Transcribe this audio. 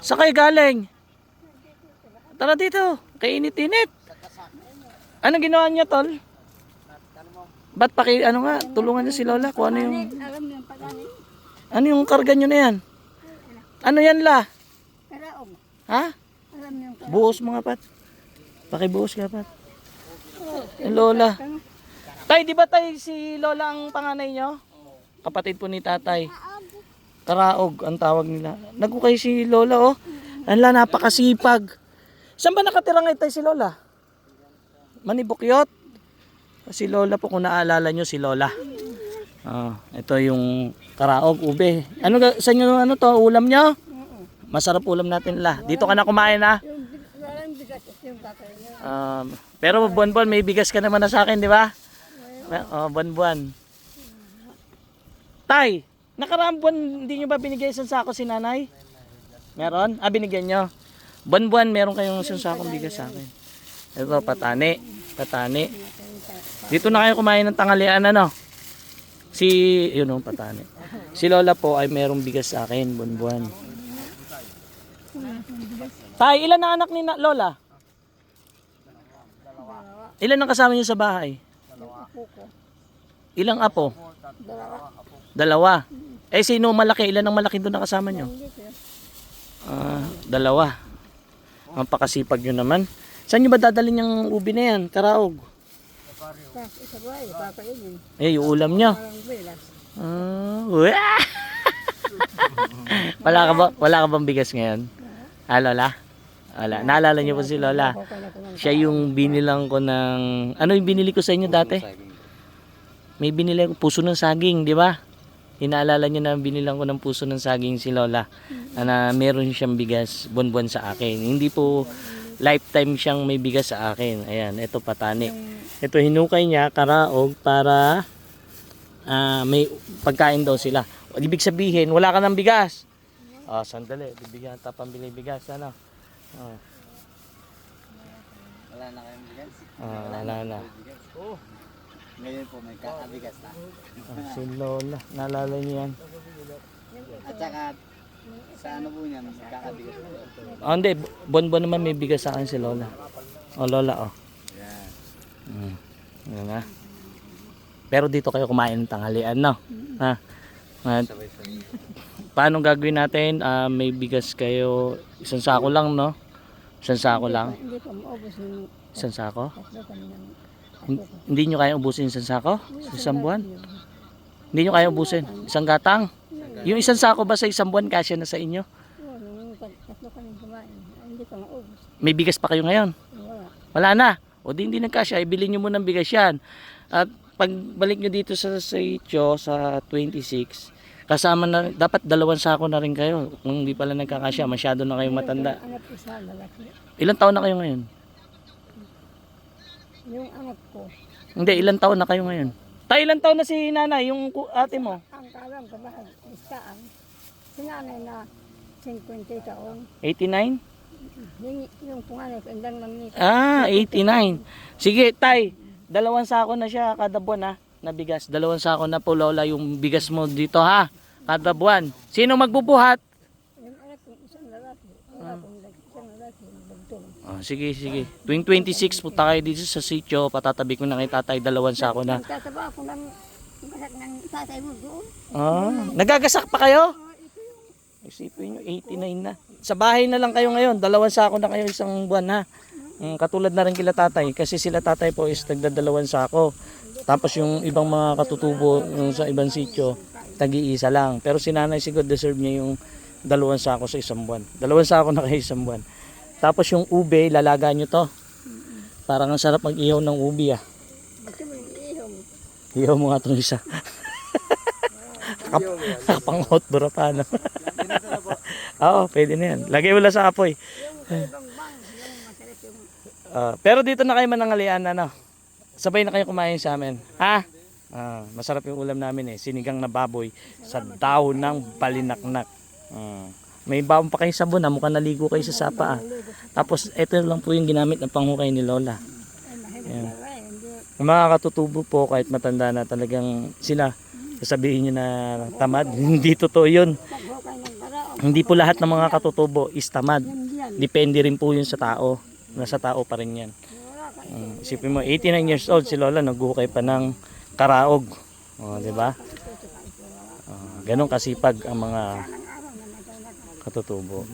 Saan kayo galing? Tara dito. Kainit-init. Anong ginawa niya, tol? Ba't paki, ano nga, tulungan niyo si Lola kung ano yung, ano yung karga niyo na yan? Ano yan la? Karaog. Ha? Buhos mga pat. Pakibuhos ka pat. Eh, Lola. Tay, di ba tay si Lola ang panganay niyo? Kapatid po ni tatay. Karaog ang tawag nila. Nagkukay si Lola oh. Ala, napakasipag. Saan ba nakatira ngayon tay si Lola? Manibukyot. Si Lola po kung naalala nyo si Lola. Ah, ito yung karaog, ube. Ano sa inyo ano to, ulam nyo? Masarap ulam natin la. Dito ka na kumain ha. Um, pero buwan-buwan may bigas ka naman na sa akin, di ba? Oh, buwan-buwan. Tay, nakaraang buwan hindi nyo ba binigay isang sako si nanay? Meron? Ah, binigyan nyo. Buwan-buwan meron kayong isang sakong bigas sa akin. Ito, patani. Patani. Dito na kayo kumain ng tanghalian, ano? Si, yun o, patani. Si Lola po ay merong bigas sa akin, buwan-buwan. Tay, ilan na anak ni na- Lola? Ilan ang kasama niyo sa bahay? Ilang apo? Dalawa. Dalawa. Eh sino malaki? Ilan ang malaki doon na kasama niyo? Hindi ko. Ah, dalawa. Ang pakasipag nyo naman. Saan nyo ba dadalhin yung ubi na yan? Karaog. Eh. Yung ulam nyo. Ah, wah! wala ka ba wala ka bang bigas ngayon? Ah, Lola? Wala. Naalala niyo po si Lola? Ko Siya yung binilang ko ng... Ano yung binili ko sa inyo dati? May binili ako puso ng saging, di ba? Inaalala niyo na binilang ko ng puso ng saging si Lola. Na meron siyang bigas buwan-buwan sa akin. Hindi po lifetime siyang may bigas sa akin. Ayan, ito patani. Ito hinukay niya, karaog, para ah, may pagkain daw sila. Ibig sabihin, wala ka ng bigas. Ah, sandali, bibigyan kita pambili bigas. Ano? Ah. Wala na kayong bigas. Ah, wala na. Oo. Ngayon po may kakabigas na. Ah, si Lola, naalala niyo yan. At saka sa ano po niyan, kakabigas po. Ah, hindi, buwan-buwan naman may bigas sa akin si Lola. Oh, Lola, oh. Yan. Mm. Yan na. Pero dito kayo kumain ng tanghalian, no? Ha? At paano gagawin natin? Ah, may bigas kayo, isang sako lang, no? Isang sako lang? Hindi ko maubos ng Isang sako? tatlo kami Hindi nyo kaya ubusin isang sako? Sa isang buwan? Hindi nyo kaya ubusin? Isang gatang? Yung isang sako ba sa isang buwan kasya na sa inyo? May bigas pa kayo ngayon? Wala. Na. O di hindi nagkasya, ibili nyo muna ng bigas yan. At pagbalik nyo dito sa Saicho sa 26, kasama na, dapat dalawang sako na rin kayo. Kung hindi pala nagkakasya, masyado na kayong matanda. Ilang taon na kayo ngayon? Yung anak ko, Hindi, ilang taon na kayo ngayon? Tayo ilang taon na si nanay, yung ku- ate mo? ang kalam ko ba, istaan. Si nanay na 50 taon. 89? Yung, yung punganay ko, indang namin Ah, 89. Sige, tay, dalawang sako na siya kada buwan ha, na bigas. Dalawang sako na po, Lola, yung bigas mo dito ha, kada buwan. Sino magbubuhat? Yung anak ko, isang lalaki. Wala akong lag- Ah, sige, sige. Tuwing 26 punta kayo dito sa sitio, patatabi ko na kay tatay dalawang sako na. Nagtataba ako ng basak ng tatay mo doon. Ah, nagagasak pa kayo? Isipin nyo, 89 na. Sa bahay na lang kayo ngayon, dalawang sako na kayo isang buwan ha. Mm, katulad na rin kila tatay, kasi sila tatay po is nagdadalawang sako. Tapos yung ibang mga katutubo yung sa ibang sitio, tagi-isa lang. Pero si nanay siguro deserve niya yung dalawang sako sa isang buwan. Dalawang sako na kayo isang buwan. Tapos yung ube, lalaga nyo to. Parang ang sarap mag-ihaw ng ubi ah. Ihaw mo nga itong isa. Kapang hot bro pa ano. Oo, pwede na yan. Lagay mo lang sa apoy. Ah, pero dito na kayo manangalian ano. Sabay na kayo kumain sa amin. Ha? Ah, masarap yung ulam namin eh. Sinigang na baboy sa daon ng balinaknak. Ah, may bawang pa kayo sabon ha. Mukhang naligo kayo sa sapa ah. Tapos ito lang po yung ginamit ng panghukay ni Lola. ay mahirap talaga. Hindi, Yung mga katutubo po kahit matanda na talagang sila sasabihin nyo na tamad. Hindi totoo yun. barao. Hindi po lahat ng mga katutubo is tamad. Depende rin po yun sa tao. Nasa tao pa rin yan. Mm, isipin mo, 89 years old si Lola, naghuhukay pa ng karaog. O, di ba? Oh, ganun kasipag ang mga katutubo.